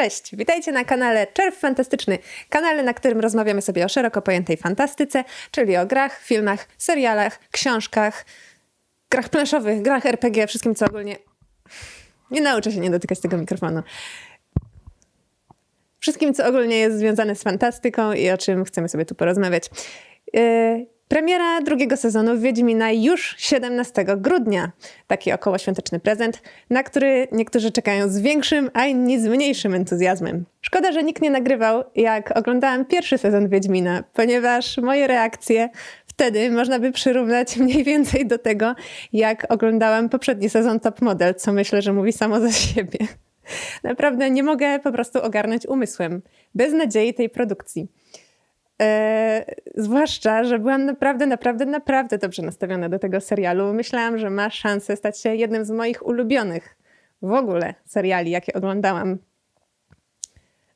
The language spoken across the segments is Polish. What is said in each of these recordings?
Cześć, witajcie na kanale Czerw Fantastyczny, kanale, na którym rozmawiamy sobie o szeroko pojętej fantastyce, czyli o grach, filmach, serialach, książkach, grach planszowych, grach RPG, wszystkim co ogólnie... Nie nauczę się nie dotykać tego mikrofonu. Wszystkim, co ogólnie jest związane z fantastyką i o czym chcemy sobie tu porozmawiać. Yy, Premiera drugiego sezonu Wiedźmina już 17 grudnia. Taki okołoświąteczny prezent, na który niektórzy czekają z większym, a inni z mniejszym entuzjazmem. Szkoda, że nikt nie nagrywał, jak oglądałam pierwszy sezon Wiedźmina, ponieważ moje reakcje wtedy można by przyrównać mniej więcej do tego, jak oglądałam poprzedni sezon Top Model, co myślę, że mówi samo za siebie. Naprawdę nie mogę po prostu ogarnąć umysłem, bez nadziei tej produkcji. E, zwłaszcza, że byłam naprawdę, naprawdę, naprawdę dobrze nastawiona do tego serialu. Myślałam, że ma szansę stać się jednym z moich ulubionych w ogóle seriali, jakie oglądałam.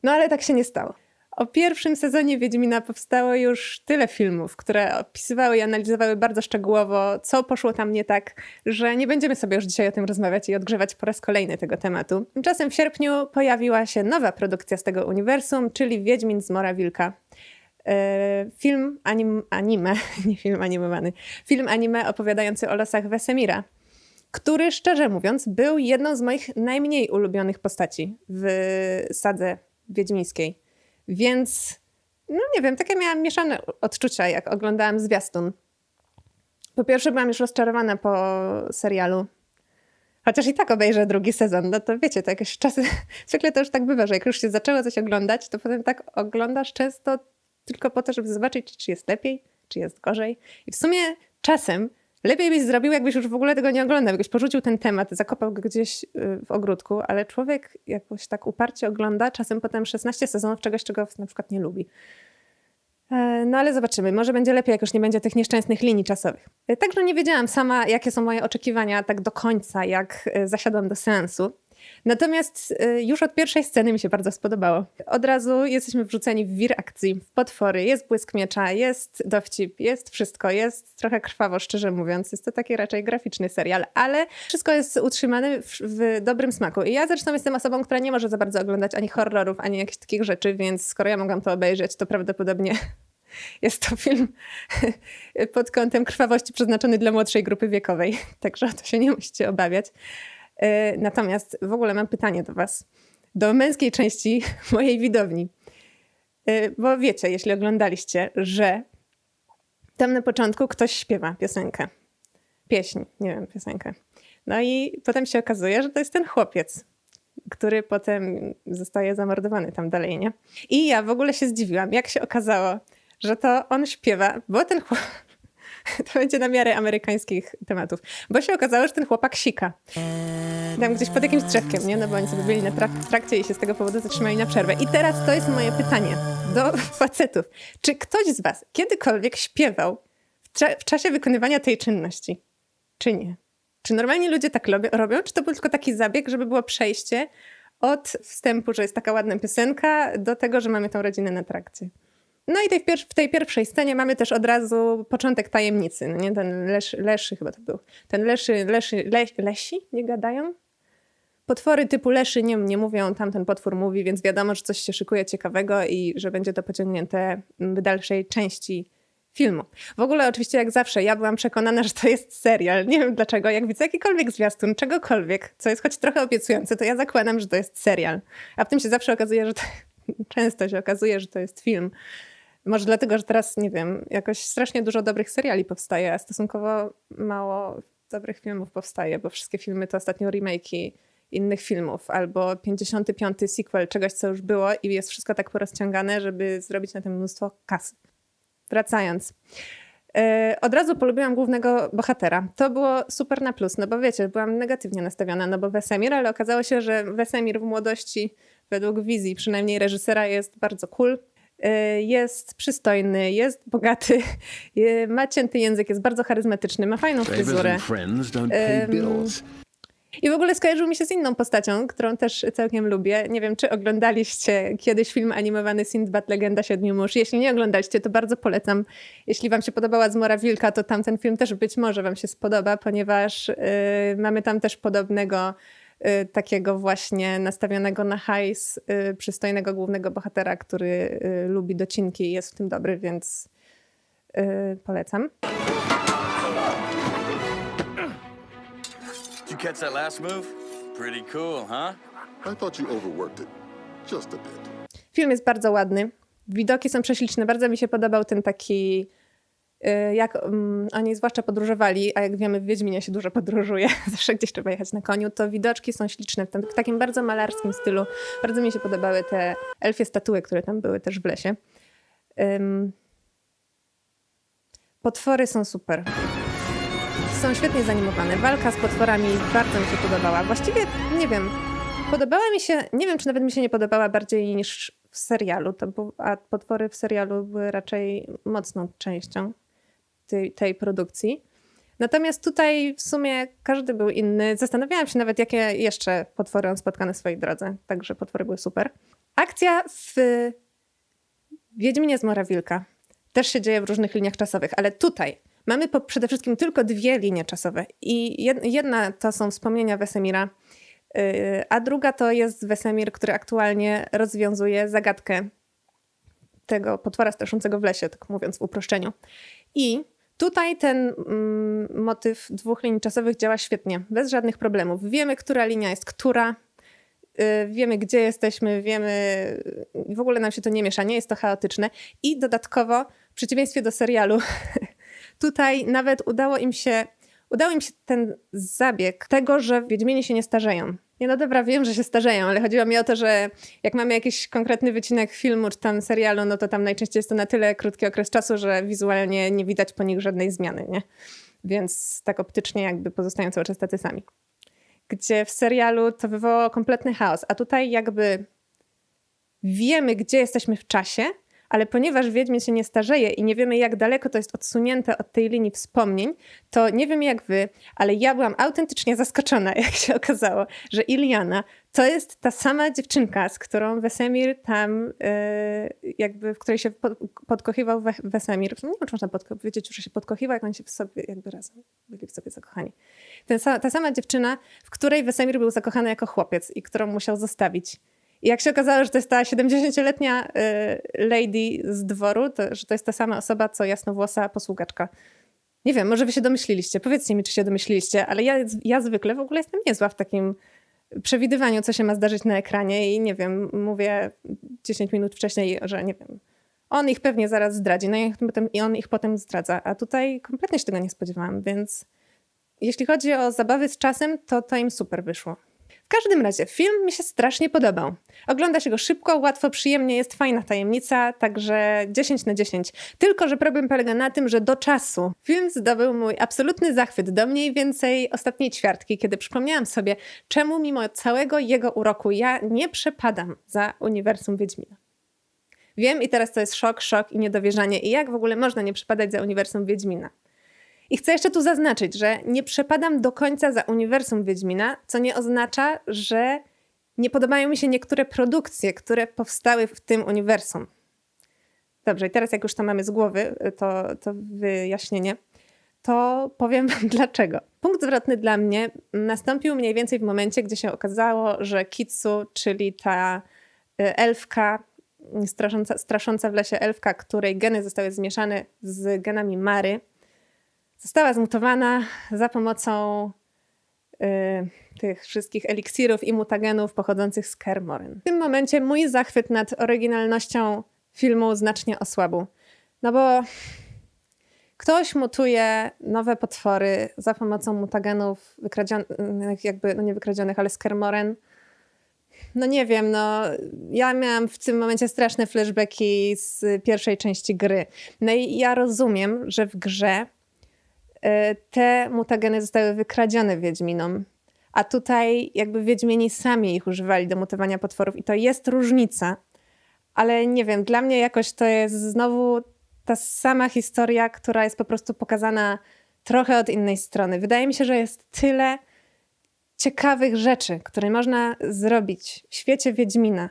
No ale tak się nie stało. O pierwszym sezonie Wiedźmina powstało już tyle filmów, które opisywały i analizowały bardzo szczegółowo, co poszło tam nie tak, że nie będziemy sobie już dzisiaj o tym rozmawiać i odgrzewać po raz kolejny tego tematu. Tymczasem w sierpniu pojawiła się nowa produkcja z tego uniwersum, czyli Wiedźmin z Mora Wilka. E, film anim, anime, nie film animowany, film anime opowiadający o losach Wesemira, który szczerze mówiąc był jedną z moich najmniej ulubionych postaci w sadze wiedźmińskiej. Więc, no nie wiem, takie miałam mieszane odczucia, jak oglądałam zwiastun. Po pierwsze byłam już rozczarowana po serialu. Chociaż i tak obejrzę drugi sezon, no to wiecie, to jakieś czasy, zwykle to już tak bywa, że jak już się zaczęło coś oglądać, to potem tak oglądasz często tylko po to, żeby zobaczyć, czy jest lepiej, czy jest gorzej. I w sumie czasem lepiej byś zrobił, jakbyś już w ogóle tego nie oglądał, jakbyś porzucił ten temat, zakopał go gdzieś y, w ogródku, ale człowiek jakoś tak uparcie ogląda, czasem potem 16 sezonów czegoś, czego na przykład nie lubi. E, no ale zobaczymy, może będzie lepiej, jak już nie będzie tych nieszczęsnych linii czasowych. E, także nie wiedziałam sama, jakie są moje oczekiwania tak do końca, jak e, zasiadłam do seansu. Natomiast y, już od pierwszej sceny mi się bardzo spodobało. Od razu jesteśmy wrzuceni w wir akcji, w potwory, jest błysk miecza, jest dowcip, jest wszystko, jest trochę krwawo, szczerze mówiąc. Jest to taki raczej graficzny serial, ale wszystko jest utrzymane w, w dobrym smaku. I ja zresztą jestem osobą, która nie może za bardzo oglądać ani horrorów, ani jakichś takich rzeczy, więc skoro ja mogłam to obejrzeć, to prawdopodobnie jest to film pod kątem krwawości przeznaczony dla młodszej grupy wiekowej, także o to się nie musicie obawiać. E, natomiast w ogóle mam pytanie do Was, do męskiej części mojej widowni. E, bo wiecie, jeśli oglądaliście, że tam na początku ktoś śpiewa piosenkę. Pieśń, nie wiem, piosenkę. No i potem się okazuje, że to jest ten chłopiec, który potem zostaje zamordowany tam dalej, nie? I ja w ogóle się zdziwiłam, jak się okazało, że to on śpiewa, bo ten chłopiec to będzie na miarę amerykańskich tematów. Bo się okazało, że ten chłopak sika. Tam gdzieś pod jakimś drzewkiem, nie? No bo oni sobie byli na trak trakcie i się z tego powodu zatrzymali na przerwę. I teraz to jest moje pytanie do facetów. Czy ktoś z was kiedykolwiek śpiewał w, w czasie wykonywania tej czynności? Czy nie? Czy normalnie ludzie tak robią? Czy to był tylko taki zabieg, żeby było przejście od wstępu, że jest taka ładna piosenka, do tego, że mamy tą rodzinę na trakcie? No i tej w, tej pierwszej scenie mamy też od razu początek tajemnicy, no nie? Ten leszy, leszy chyba to był. Ten leszy, leszy, le, lesi nie gadają? Potwory typu leszy nie, nie mówią, tamten potwór mówi, więc wiadomo, że coś się szykuje ciekawego i że będzie to pociągnięte w dalszej części filmu. W ogóle oczywiście jak zawsze ja byłam przekonana, że to jest serial. Nie wiem dlaczego. Jak widzę jakikolwiek zwiastun, czegokolwiek, co jest choć trochę obiecujące, to ja zakładam, że to jest serial. A w tym się zawsze okazuje, że to, często się okazuje, że to jest film. Może dlatego, że teraz, nie wiem, jakoś strasznie dużo dobrych seriali powstaje, a stosunkowo mało dobrych filmów powstaje, bo wszystkie filmy to ostatnio remake'i innych filmów, albo 55. sequel czegoś, co już było i jest wszystko tak porozciągane, żeby zrobić na tym mnóstwo kasy. Wracając. Yy, od razu polubiłam głównego bohatera. To było super na plus, no bo wiecie, byłam negatywnie nastawiona, no bo Wesemir, ale okazało się, że Wesemir w młodości, według wizji przynajmniej reżysera, jest bardzo cool, jest przystojny, jest bogaty, y, ma cięty język, jest bardzo charyzmatyczny, ma fajną fryzurę. I w ogóle skojarzył mi się z inną postacią, którą też całkiem lubię. Nie wiem, czy oglądaliście kiedyś film animowany Sindbad Legenda Siedmiu Mórz. Jeśli nie oglądaliście, to bardzo polecam. Jeśli wam się podobała Zmora Wilka, to tamten film też być może wam się spodoba, ponieważ yy, mamy tam też podobnego takiego właśnie nastawionego na hajs, y, przystojnego głównego bohatera, który y, lubi docinki i jest w tym dobry, więc y, polecam. Did you catch that last move? Pretty cool, huh? I thought you overworked it. Just a bit. Film jest bardzo ładny. Widoki są prześliczne. Bardzo mi się podobał ten taki, y, jak um, oni zwłaszcza podróżowali, a jak wiemy w Wiedźminie się dużo podróżuje, zawsze gdzieś trzeba jechać na koniu, to widoczki są śliczne w, w takim bardzo malarskim stylu. Bardzo mi się podobały te elfie statuły, które tam były też w lesie. Potwory są super. Są świetnie zanimowane. Walka z potworami bardzo mi się podobała. Właściwie, nie wiem, podobała mi się, nie wiem, czy nawet mi się nie podobała bardziej niż w serialu, to a potwory w serialu były raczej mocną częścią tej, tej produkcji. Natomiast tutaj w sumie każdy był inny. Zastanawiałam się nawet, jakie jeszcze potwory on spotka na swojej drodze. Także potwory były super. Akcja w Wiedźminie z Mora Wilka też się dzieje w różnych liniach czasowych, ale tutaj mamy po, przede wszystkim tylko dwie linie czasowe. I jed, jedna to są wspomnienia Wesemira, yy, a druga to jest Wesemir, który aktualnie rozwiązuje zagadkę tego potwora straszącego w lesie, tak mówiąc w uproszczeniu. I tutaj ten mm, motyw dwóch linii czasowych działa świetnie, bez żadnych problemów. Wiemy, która linia jest która, yy, wiemy, gdzie jesteśmy, wiemy, w ogóle nam się to nie miesza, nie jest to chaotyczne. I dodatkowo, w przeciwieństwie do serialu, tutaj nawet udało im się, udało im się ten zabieg tego, że Wiedźminie się nie starzeją. Nie no dobra, wiem, że się starzeją, ale chodziło mi o to, że jak mamy jakiś konkretny wycinek filmu czy tam serialu, no to tam najczęściej jest to na tyle krótki okres czasu, że wizualnie nie widać po nich żadnej zmiany, nie? Więc tak optycznie jakby pozostają cały czas tacy sami. Gdzie w serialu to wywołało kompletny chaos, a tutaj jakby wiemy, gdzie jesteśmy w czasie, ale ponieważ Wiedźmin się nie starzeje i nie wiemy, jak daleko to jest odsunięte od tej linii wspomnień, to nie wiem jak wy, ale ja byłam autentycznie zaskoczona, jak się okazało, że Iliana to jest ta sama dziewczynka, z którą Wesemir tam, yy, jakby, w której się pod, podkochiwał We, Wesemir. Nie wiem, czy można powiedzieć, że się podkochiwał, jak oni się w sobie, jakby razem byli w sobie zakochani. Ten, ta sama dziewczyna, w której Wesemir był zakochany jako chłopiec i którą musiał zostawić. Jak się okazało, że to jest ta 70-letnia y, lady z dworu, to, że to jest ta sama osoba, co jasnowłosa posługaczka. Nie wiem, może wy się domyśliliście. Powiedzcie mi, czy się domyśliliście, ale ja, ja zwykle w ogóle jestem niezła w takim przewidywaniu, co się ma zdarzyć na ekranie i nie wiem, mówię 10 minut wcześniej, że nie wiem, on ich pewnie zaraz zdradzi, no i, potem, i on ich potem zdradza, a tutaj kompletnie się tego nie spodziewałam, więc jeśli chodzi o zabawy z czasem, to to im super wyszło. W każdym razie film mi się strasznie podobał. Ogląda się go szybko, łatwo, przyjemnie, jest fajna tajemnica, także 10 na 10. Tylko, że problem polega na tym, że do czasu film zdobył mój absolutny zachwyt do mniej więcej ostatniej ćwiartki, kiedy przypomniałam sobie, czemu mimo całego jego uroku ja nie przepadam za uniwersum Wiedźmina. Wiem i teraz to jest szok, szok i niedowierzanie i jak w ogóle można nie przepadać za uniwersum Wiedźmina. I chcę jeszcze tu zaznaczyć, że nie przepadam do końca za uniwersum Wiedźmina, co nie oznacza, że nie podobają mi się niektóre produkcje, które powstały w tym uniwersum. Dobrze, i teraz jak już to mamy z głowy, to, to wyjaśnienie, to powiem wam dlaczego. Punkt zwrotny dla mnie nastąpił mniej więcej w momencie, gdzie się okazało, że Kitsu, czyli ta y, elfka, strasząca, strasząca w lesie elfka, której geny zostały zmieszane z genami Mary, została zmutowana za pomocą y, tych wszystkich eliksirów i mutagenów pochodzących z Kermoren. W tym momencie mój zachwyt nad oryginalnością filmu znacznie osłabł. No bo ktoś mutuje nowe potwory za pomocą mutagenów wykradzionych, jakby, no nie wykradzionych, ale z Kermoren. No nie wiem, no ja miałam w tym momencie straszne flashbacki z pierwszej części gry. No i ja rozumiem, że w grze te mutageny zostały wykradzione Wiedźminom. A tutaj jakby Wiedźmieni sami ich używali do mutowania potworów i to jest różnica. Ale nie wiem, dla mnie jakoś to jest znowu ta sama historia, która jest po prostu pokazana trochę od innej strony. Wydaje mi się, że jest tyle ciekawych rzeczy, które można zrobić w świecie Wiedźmina.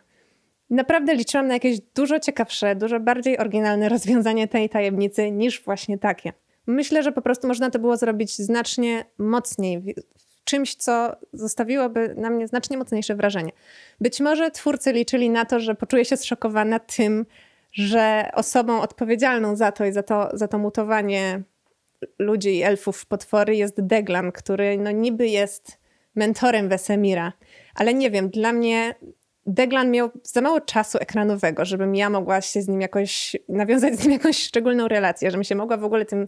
Naprawdę liczyłam na jakieś dużo ciekawsze, dużo bardziej oryginalne rozwiązanie tej tajemnicy niż właśnie takie. Myślę, że po prostu można to było zrobić znacznie mocniej czymś, co zostawiłoby na mnie znacznie mocniejsze wrażenie. Być może twórcy liczyli na to, że poczuję się zszokowana tym, że osobą odpowiedzialną za to i za to, za to mutowanie ludzi i elfów w potwory jest Deglan, który no niby jest mentorem Wesemira, ale nie wiem, dla mnie Deglan miał za mało czasu ekranowego, żebym ja mogła się z nim jakoś, nawiązać z nim jakąś szczególną relację, żebym się mogła w ogóle tym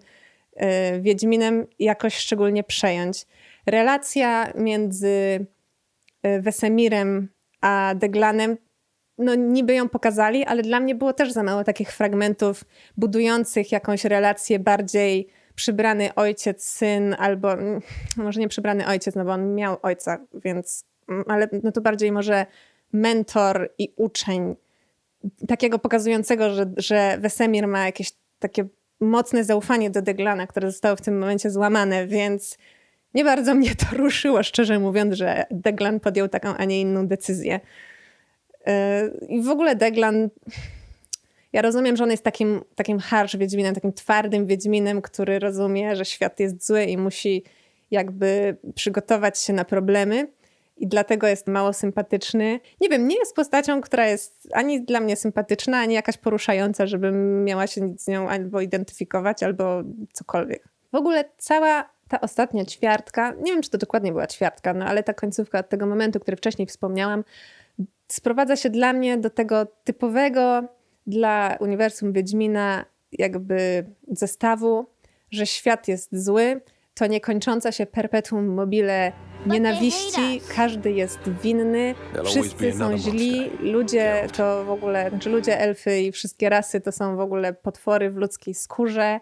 Wiedźminem jakoś szczególnie przejąć. Relacja między y, Wesemirem a Deglanem, no niby ją pokazali, ale dla mnie było też za mało takich fragmentów budujących jakąś relację bardziej przybrany ojciec, syn, albo mm, może nie przybrany ojciec, no bo on miał ojca, więc, mm, ale no to bardziej może mentor i uczeń, takiego pokazującego, że, że Wesemir ma jakieś takie mocne zaufanie do Deglana, które zostało w tym momencie złamane, więc nie bardzo mnie to ruszyło, szczerze mówiąc, że Deglan podjął taką, a nie inną decyzję. Yy, I w ogóle Deglan, ja rozumiem, że on jest takim, takim harsh Wiedźminem, takim twardym Wiedźminem, który rozumie, że świat jest zły i musi jakby przygotować się na problemy i dlatego jest mało sympatyczny. Nie wiem, nie jest postacią, która jest ani dla mnie sympatyczna, ani jakaś poruszająca, żebym miała się z nią albo identyfikować, albo cokolwiek. W ogóle cała ta ostatnia ćwiartka, nie wiem, czy to dokładnie była ćwiartka, no ale ta końcówka od tego momentu, który wcześniej wspomniałam, sprowadza się dla mnie do tego typowego dla uniwersum Wiedźmina jakby zestawu, że świat jest zły, to niekończąca się perpetuum mobile nienawiści, każdy jest winny, wszyscy są źli, ludzie to w ogóle, znaczy ludzie, elfy i wszystkie rasy to są w ogóle potwory w ludzkiej skórze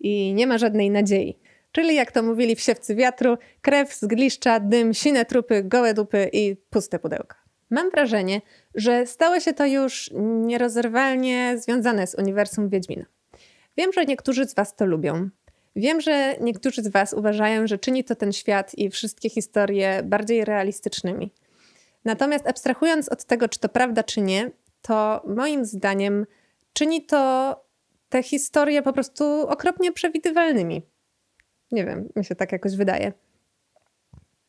i nie ma żadnej nadziei. Czyli jak to mówili w Siewcy Wiatru, krew, zgliszcza, dym, sine trupy, gołe dupy i puste pudełka. Mam wrażenie, że stało się to już nierozerwalnie związane z uniwersum Wiedźmina. Wiem, że niektórzy z Was to lubią. Wiem, że niektórzy z Was uważają, że czyni to ten świat i wszystkie historie bardziej realistycznymi. Natomiast abstrahując od tego, czy to prawda, czy nie, to moim zdaniem czyni to te historie po prostu okropnie przewidywalnymi. Nie wiem, mi się tak jakoś wydaje.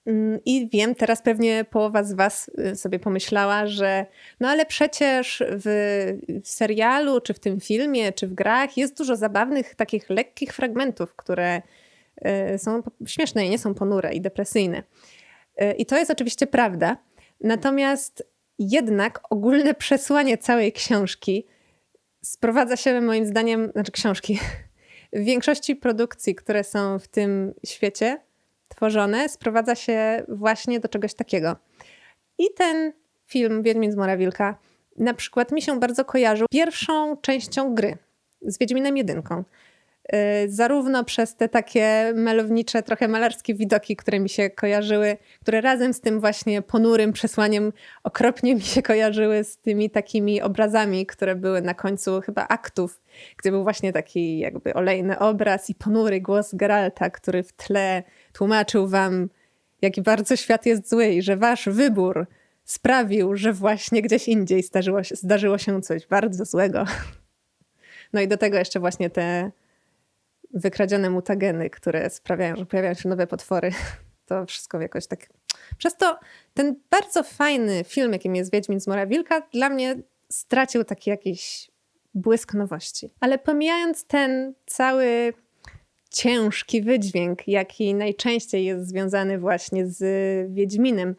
Mm, I wiem, teraz pewnie połowa z Was y, sobie pomyślała, że no ale przecież w serialu, czy w tym filmie, czy w grach jest dużo zabawnych, takich lekkich fragmentów, które y, są śmieszne i nie są ponure i depresyjne. Y, I to jest oczywiście prawda. Natomiast jednak ogólne przesłanie całej książki sprowadza się moim zdaniem, znaczy książki, w większości produkcji, które są w tym świecie, tworzone, sprowadza się właśnie do czegoś takiego. I ten film Wiedźmin z Mora Wilka na przykład mi się bardzo kojarzył pierwszą częścią gry z Wiedźminem jedynką. Yy, zarówno przez te takie malownicze, trochę malarskie widoki, które mi się kojarzyły, które razem z tym właśnie ponurym przesłaniem okropnie mi się kojarzyły z tymi takimi obrazami, które były na końcu chyba aktów, gdzie był właśnie taki jakby olejny obraz i ponury głos Geralta, który w tle tłumaczył wam, jaki bardzo świat jest zły i że wasz wybór sprawił, że właśnie gdzieś indziej zdarzyło się, zdarzyło się coś bardzo złego. No i do tego jeszcze właśnie te wykradzione mutageny, które sprawiają, że pojawiają się nowe potwory. To wszystko jakoś tak... Przez to ten bardzo fajny film, jakim jest Wiedźmin z Mora Wilka, dla mnie stracił taki jakiś błysk nowości. Ale pomijając ten cały ciężki wydźwięk, jaki najczęściej jest związany właśnie z Wiedźminem,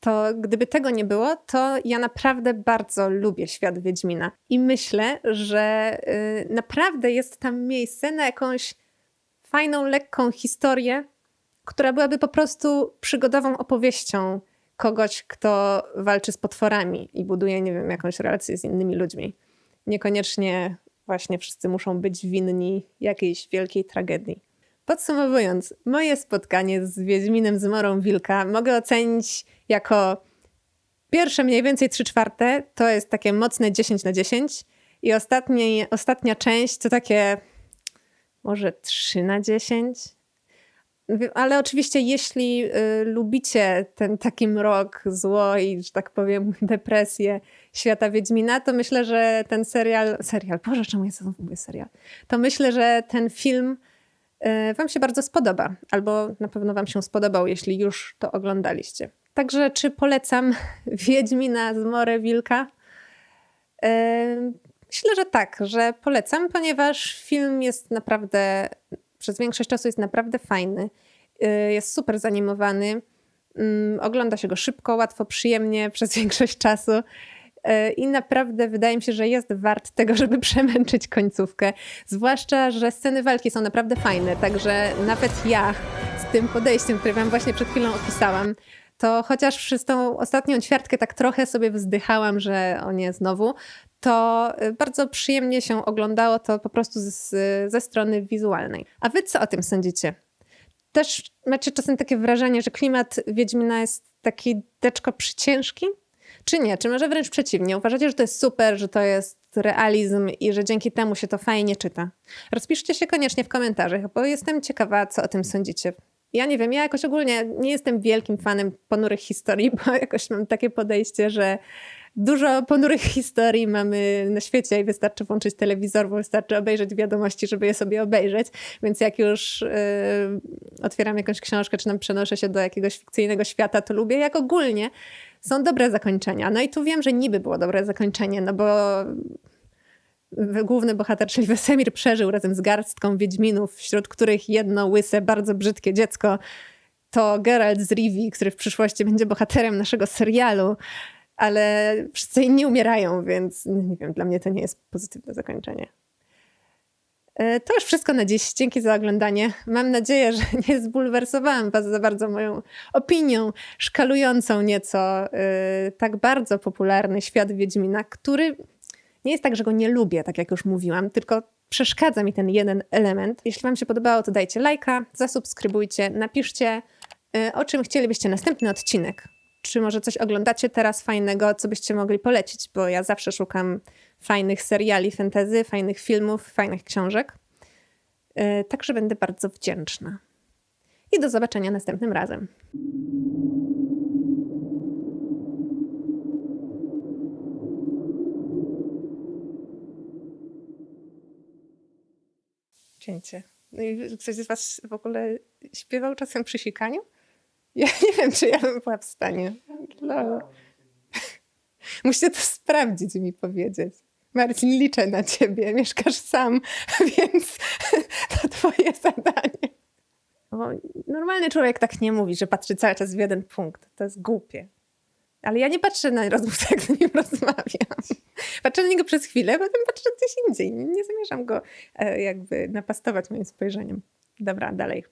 to gdyby tego nie było, to ja naprawdę bardzo lubię świat Wiedźmina. I myślę, że y, naprawdę jest tam miejsce na jakąś fajną, lekką historię, która byłaby po prostu przygodową opowieścią kogoś, kto walczy z potworami i buduje, nie wiem, jakąś relację z innymi ludźmi. Niekoniecznie właśnie wszyscy muszą być winni jakiejś wielkiej tragedii. Podsumowując, moje spotkanie z Wiedźminem z Morą Wilka mogę ocenić jako pierwsze mniej więcej 3 czwarte, to jest takie mocne 10 na 10 i ostatnie, ostatnia część to takie może 3 na 10. Ale oczywiście, jeśli y, lubicie ten taki mrok, zło i, że tak powiem, depresję świata Wiedźmina, to myślę, że ten serial, serial, Boże, czemu ja mówię serial? To myślę, że ten film Wam się bardzo spodoba, albo na pewno Wam się spodobał, jeśli już to oglądaliście. Także czy polecam Wiedźmina z More Wilka? E, Myślę, że tak, że polecam, ponieważ film jest naprawdę, przez większość czasu jest naprawdę fajny. E, Jest super zanimowany. Mm, Ogląda się go szybko, łatwo, przyjemnie przez większość czasu. E, I naprawdę wydaje mi się, że jest wart tego, żeby przemęczyć końcówkę. Zwłaszcza, że sceny walki są naprawdę fajne. Także nawet ja z tym podejściem, które Wam właśnie przed chwilą opisałam, to chociaż przez tą ostatnią ćwiartkę tak trochę sobie wzdychałam, że o nie znowu, to y, bardzo przyjemnie się oglądało to po prostu z, ze strony wizualnej. A wy co o tym sądzicie? Też macie czasem takie wrażenie, że klimat Wiedźmina jest taki deczko przyciężki? Czy nie? Czy może wręcz przeciwnie? Uważacie, że to jest super, że to jest realizm i że dzięki temu się to fajnie czyta? Rozpiszcie się koniecznie w komentarzach, bo jestem ciekawa, co o tym sądzicie. Ja nie wiem, ja jakoś ogólnie nie jestem wielkim fanem ponurych historii, bo jakoś mam takie podejście, że dużo ponurych historii mamy na świecie i wystarczy włączyć telewizor, bo wystarczy obejrzeć wiadomości, żeby je sobie obejrzeć. Więc jak już yy, otwieram jakąś książkę, czy nam przenoszę się do jakiegoś fikcyjnego świata, to lubię, jak ogólnie są dobre zakończenia. No i tu wiem, że niby było dobre zakończenie, no bo główny bohater, czyli Wesemir, przeżył razem z garstką Wiedźminów, wśród których jedno łyse, bardzo brzydkie dziecko to Geralt z Rivii, który w przyszłości będzie bohaterem naszego serialu, ale wszyscy inni umierają, więc nie wiem, dla mnie to nie jest pozytywne zakończenie. E, To już wszystko na dziś. Dzięki za oglądanie. Mam nadzieję, że nie zbulwersowałam Was za bardzo moją opinią, szkalującą nieco e, tak bardzo popularny świat Wiedźmina, który nie jest tak, że go nie lubię, tak jak już mówiłam, tylko przeszkadza mi ten jeden element. Jeśli Wam się podobało, to dajcie lajka, zasubskrybujcie, napiszcie, y, o czym chcielibyście następny odcinek. Czy może coś oglądacie teraz fajnego, co byście mogli polecić, bo ja zawsze szukam fajnych seriali fantasy, fajnych filmów, fajnych książek. Y, Także będę bardzo wdzięczna. I do zobaczenia następnym razem. Cięcie. No i ktoś z was w ogóle śpiewał czasem przy sikaniu? Ja nie wiem, czy ja bym była w stanie. Lol. Musicie to sprawdzić i mi powiedzieć. Marcin, liczę na ciebie. Mieszkasz sam, więc to twoje zadanie. Bo normalny człowiek tak nie mówi, że patrzy cały czas w jeden punkt. To jest głupie. Ale ja nie patrzę na rozmówcę, jak z nim rozmawiam. Patrzę na niego przez chwilę, potem patrzę gdzieś indziej. Nie zamierzam go e, jakby napastować moim spojrzeniem. Dobra, dalej.